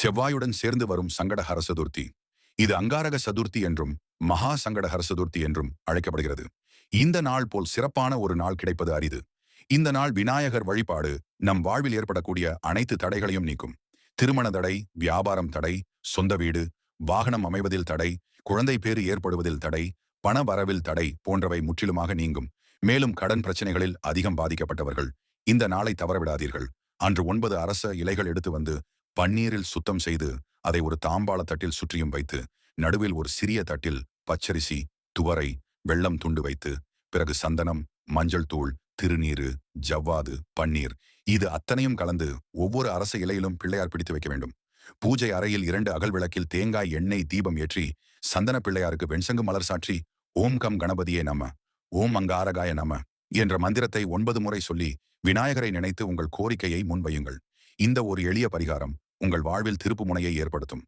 செவ்வாயுடன் சேர்ந்து வரும் சங்கடஹர சதுர்த்தி. இது அங்காரக சதுர்த்தி என்றும் மகா சங்கடஹர சதுர்த்தி என்றும் அழைக்கப்படுகிறது. இந்த நாள் போல் சிறப்பான ஒரு நாள் கிடைப்பது அரிது. இந்த நாள் விநாயகர் வழிபாடு நம் வாழ்வில் ஏற்படக்கூடிய அனைத்து தடைகளையும் நீக்கும். திருமண தடை வியாபாரம் தடை சொந்த வீடு வாகனம் அமைவதில் தடை குழந்தை பேறு ஏற்படுவதில் தடை பண வரவில் தடை போன்றவை முற்றிலுமாக நீங்கும். மேலும் கடன் பிரச்சனைகளில் அதிகம் பாதிக்கப்பட்டவர்கள். இந்த நாளை தவறவிடாதீர்கள். அன்று ஒன்பது அரச இலைகள் எடுத்து வந்து பன்னீரில் சுத்தம் செய்து அதை ஒரு தாம்பாள தட்டில் சுற்றியும் வைத்து நடுவில் ஒரு சிறிய தட்டில் பச்சரிசி துவரை வெள்ளம் துண்டு வைத்து பிறகு சந்தனம் மஞ்சள் தூள் திருநீரு ஜவ்வாது பன்னீர் இது அத்தனையும் கலந்து ஒவ்வொரு அரச இலையிலும் பிள்ளையார் பிடித்து வைக்க வேண்டும். பூஜை அறையில் இரண்டு அகல் விளக்கில் தேங்காய் எண்ணெய் தீபம் ஏற்றி சந்தன பிள்ளையாருக்கு வெண்சங்கு மலர் சாற்றி ஓம் கம் கணபதியே நம ஓம் அங்காரகாய நம என்ற மந்திரத்தை ஒன்பது முறை சொல்லி விநாயகரை நினைத்து உங்கள் கோரிக்கையை முன்வையுங்கள். இந்த ஒரு எளிய பரிகாரம் உங்கள் வாழ்வில் திருப்பு முனையை ஏற்படுத்தும்.